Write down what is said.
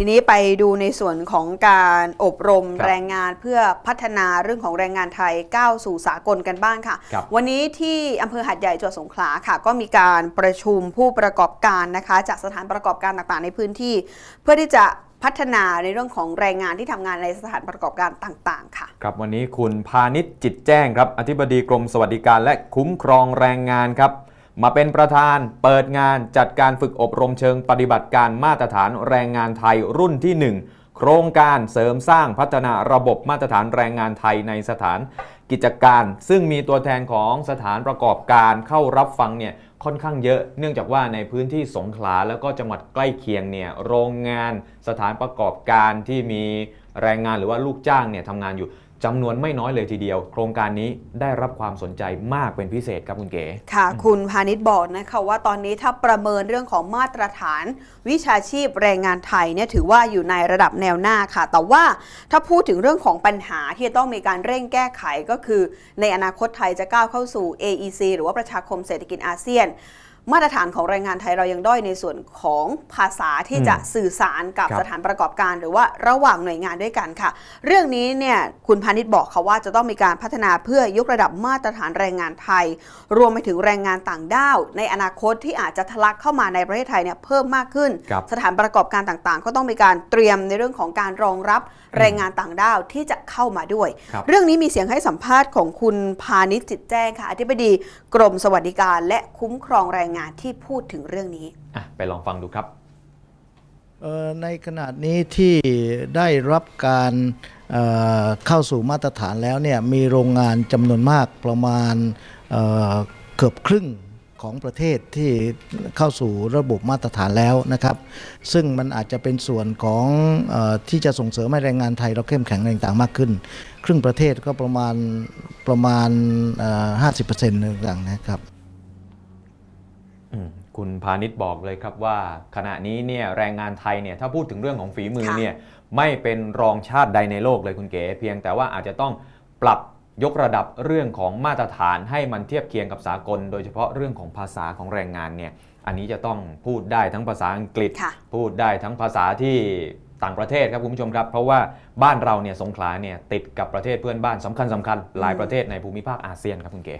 ทีนี้ไปดูในส่วนของการอบรมครับแรงงานเพื่อพัฒนาเรื่องของแรงงานไทยก้าวสู่สากลกันบ้างค่ะ ครับ วันนี้ที่อำเภอหัดใหญ่จังหวัดสงขลาค่ะ ก็มีการประชุมผู้ประกอบการนะคะ จากสถานประกอบการต่างๆ ในพื้นที่ เพื่อที่จะพัฒนาในเรื่องของแรงงานที่ทำงานในสถานประกอบการต่างๆ ค่ะ ครับวันนี้คุณพาณิชย์จิตแจ้งครับ อธิบดีกรมสวัสดิการและคุ้มครองแรงงานครับ มาเป็นประธานเปิดงานจัดการฝึกอบรมเชิงปฏิบัติการมาตรฐานแรงงานไทยรุ่นที่ 1 โครงการเสริมสร้างพัฒนาระบบมาตรฐานแรงงานไทยในสถานกิจการ ซึ่งมีตัวแทนของสถานประกอบการเข้ารับฟังเนี่ยค่อนข้างเยอะเนื่องจากว่าในพื้นที่สงขลาแล้วก็จังหวัดใกล้เคียงเนี่ยโรงงานสถานประกอบการที่มีแรงงานหรือว่าลูกจ้างเนี่ยทำงานอยู่ จำนวนไม่น้อยเลยทีเดียว โครงการนี้ได้รับความสนใจมากเป็นพิเศษครับคุณเก๋ค่ะ คุณพาณิชย์บอกนะคะว่าตอนนี้ถ้าประเมินเรื่องของมาตรฐาน วิชาชีพแรงงานไทยเนี่ยถือว่าอยู่ในระดับแนวหน้าค่ะ แต่ว่าถ้าพูดถึงเรื่องของปัญหาที่จะต้องมีการเร่งแก้ไขก็คือ ในอนาคตไทยจะก้าวเข้าสู่ AEC หรือว่าประชาคมเศรษฐกิจอาเซียน มาตรฐานของแรงงานไทยเรายังด้อยในส่วนของภาษาที่จะสื่อสารกับครับสถานประกอบการ หรือว่าระหว่างหน่วยงานด้วยกันค่ะ เรื่องนี้เนี่ยคุณพาณิชย์บอกค่ะว่าจะต้องมีการพัฒนาเพื่อยกระดับมาตรฐานแรงงานไทย รวมไปถึงแรงงานต่างด้าว ในอนาคตที่อาจจะทะลักเข้ามาในประเทศไทยเนี่ยเพิ่มมากขึ้นครับสถานประกอบการต่างๆ ก็ต้องมีการเตรียมในเรื่องของการรองรับแรงงานต่างด้าวที่จะเข้ามาด้วยครับเรื่องนี้มีเสียงให้สัมภาษณ์ของคุณพาณิชย์จิตแจ้งค่ะอธิบดีกรมสวัสดิการ และคุ้มครองแรงงานที่พูดถึงเรื่องนี้อะไปลองฟังดูครับเอ่อในขณะนี้ที่ได้รับการเอ่อเข้าสู่มาตรฐานแล้วเนี่ยมีโรงงานจำนวนมากประมาณเอ่อเกือบครึ่งของประเทศที่เข้าสู่ระบบมาตรฐานแล้วนะครับ ซึ่งมันอาจจะเป็นส่วนของเออที่จะส่งเสริมให้แรงงานไทยเราเข้มแข็งแรงต่างมากขึ้น ครึ่งประเทศก็ประมาณประมาณห้าสิบเปอร์เซ็นต์ต่างๆนะครับอืม คุณพาณิชย์บอกเลยครับว่า ขณะนี้เนี่ยแรงงานไทยเนี่ยถ้าพูดถึงเรื่องของฝีมือค่ะเนี่ยไม่เป็นรองชาติใดในโลกเลยคุณเก๋เพียงแต่ว่าอาจจะต้องปรับยกระดับเรื่องของมาตรฐานให้มันเทียบเคียงกับสากล โดยเฉพาะเรื่องของภาษาของแรงงานเนี่ยอันนี้จะต้องพูดได้ทั้งภาษาอังกฤษค่ะพูดได้ทั้งภาษาที่ต่างประเทศครับคุณผู้ชมครับ เพราะว่าบ้านเราเนี่ยสงขลาเนี่ยติดกับประเทศเพื่อนบ้านสำคัญสำคัญหลายประเทศในภูมิภาคอาเซียนครับคุณเก๋